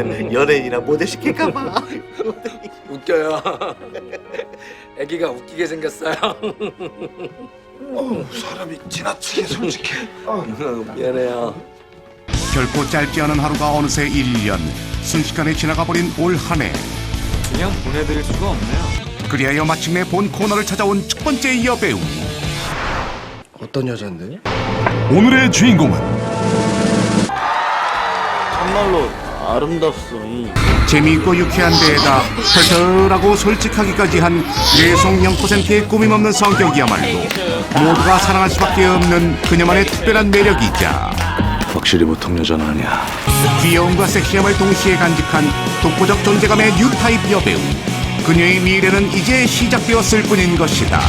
있으면 연예인이나 모델 시킬까봐. 웃겨요. 아기가 웃기게 생겼어요. 사람이 지나치게 솔직해. 미안해요. 결코 짧지 않은 하루가 어느새 1년 순식간에 지나가 버린 올 한 해. 그냥 보내드릴 수가 없네요. 그리하여 마침내 본 코너를 찾아온 첫 번째 여배우. 어떤 여잔데? 오늘의 주인공은 정말로 아름답소. 이. 재미있고 유쾌한 데에다 털털하고 솔직하기까지 한 내속 0%의 꾸밈 없는 성격이야말로 모두가 사랑할 수밖에 없는 그녀만의 특별한 매력이자 확실히 보통 여자는 아니야. 귀여움과 섹시함을 동시에 간직한 독보적 존재감의 뉴타입 여배우. 그녀의 미래는 이제 시작되었을 뿐인 것이다.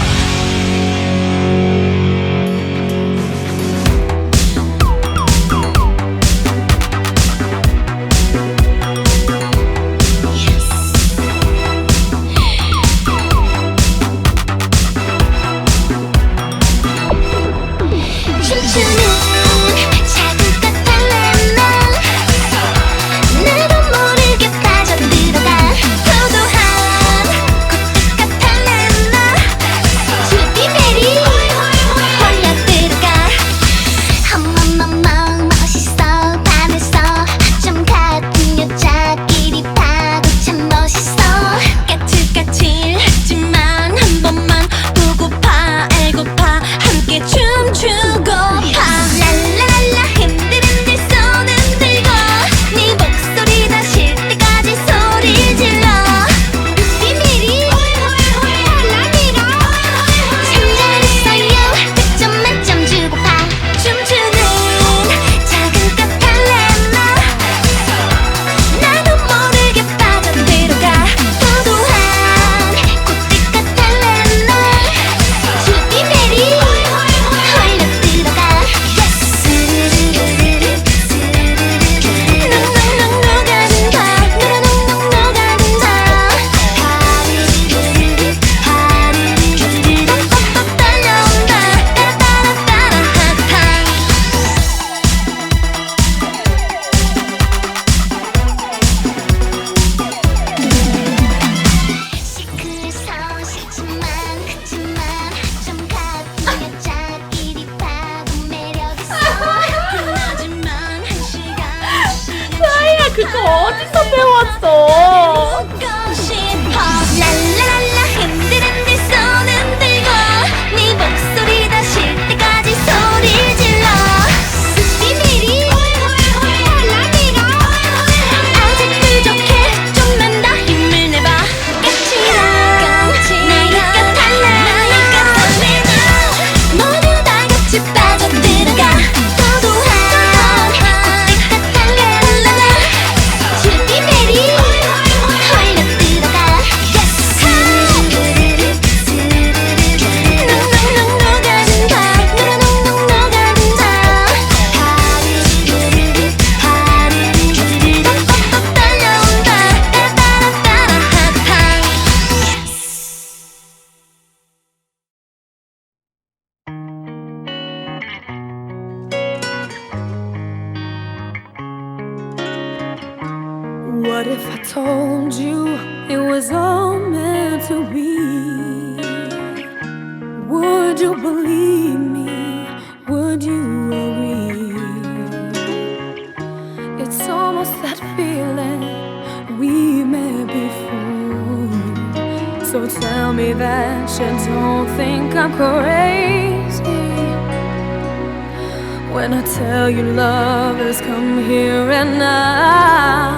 그거 어디서 배웠어? What if I told you it was all meant to be? Would you believe me? Would you agree? It's almost that feeling we met before. So tell me that you don't think I'm crazy. When I tell you love has come here and now.